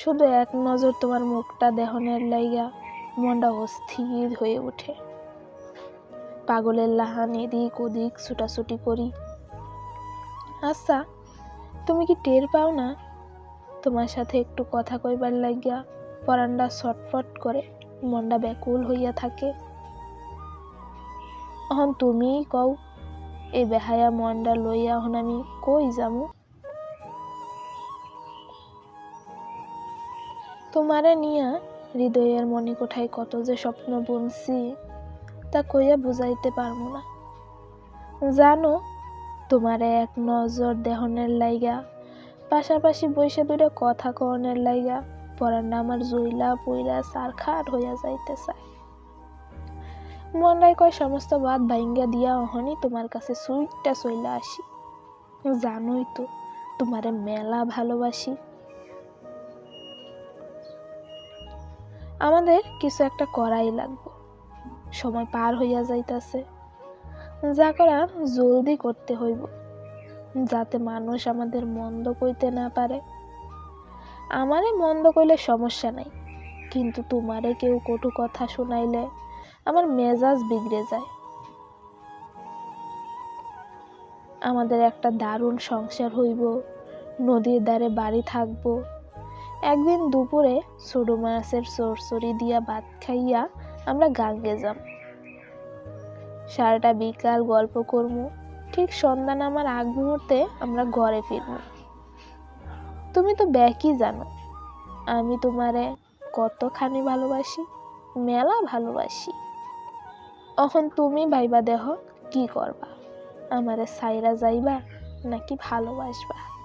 শুধু এক নজর তোমার মুখটা দেহনের লাইগা মনটা অস্থির হয়ে ওঠে। পাগলের লাহান এদিক ওদিক ছুটাছুটি করি। আচ্ছা তুমি কি টের পাও না? তোমার সাথে একটু কথা কইবার লাগিয়া পরান্ডা ছটফট করে মনটা ব্যাকুল হইয়া থাকে। অহন তুমিই কও এই বেহায়া মনটা লইয়া হন আমি কই যামু? তোমারে নিয়া হৃদয়ের মনে কোঠায় কত যে স্বপ্ন বুনছি, তা কইয়া বুঝাইতে পারব না। জানো, তোমারে এক নজর দেহনের লাইগা, পাশাপাশি বইসে দুটো কথা কনের লাইগা পরান্না আমার জইলা পইলা সারখাট হইয়া যাইতে চায়। মনরাই কয়, সমস্ত বাদ ভাইঙ্গা দিয়া অহনি তোমার কাছে সুইটটা চইলা আসি। জানোই তো, তোমারে মেলা ভালোবাসি। আমাদের কিছু একটা করাই লাগবো। সময় পার হইয়া যাইতাছে। যা করার জলদি করতে হইব, যাতে মানুষ আমাদের মন্দ কইতে না পারে। আমারে মন্দ কইলে সমস্যা নাই, কিন্তু তোমারে কেউ কটু কথা শুনাইলে আমার মেজাজ বিগড়ে যায়। আমাদের একটা দারুণ সংসার হইব, নদীর ধারে বাড়ি থাকব। একদিন দুপুরে ছোট মাছের সরসরি দিয়া ভাত খাইয়া আমরা গাঙ্গে যাম। সারাটা বিকাল গল্প করব। ঠিক সন্ধ্যা নামার আগ মুহূর্তে আমরা ঘরে ফিরব। তুমি তো ব্যাকই জানো, আমি তোমারে কতখানি ভালোবাসি, মেলা ভালোবাসি। এখন তুমি ভাইবা দেহ কি করবা? আমারে সাইরা যাইবা নাকি ভালোবাসবা?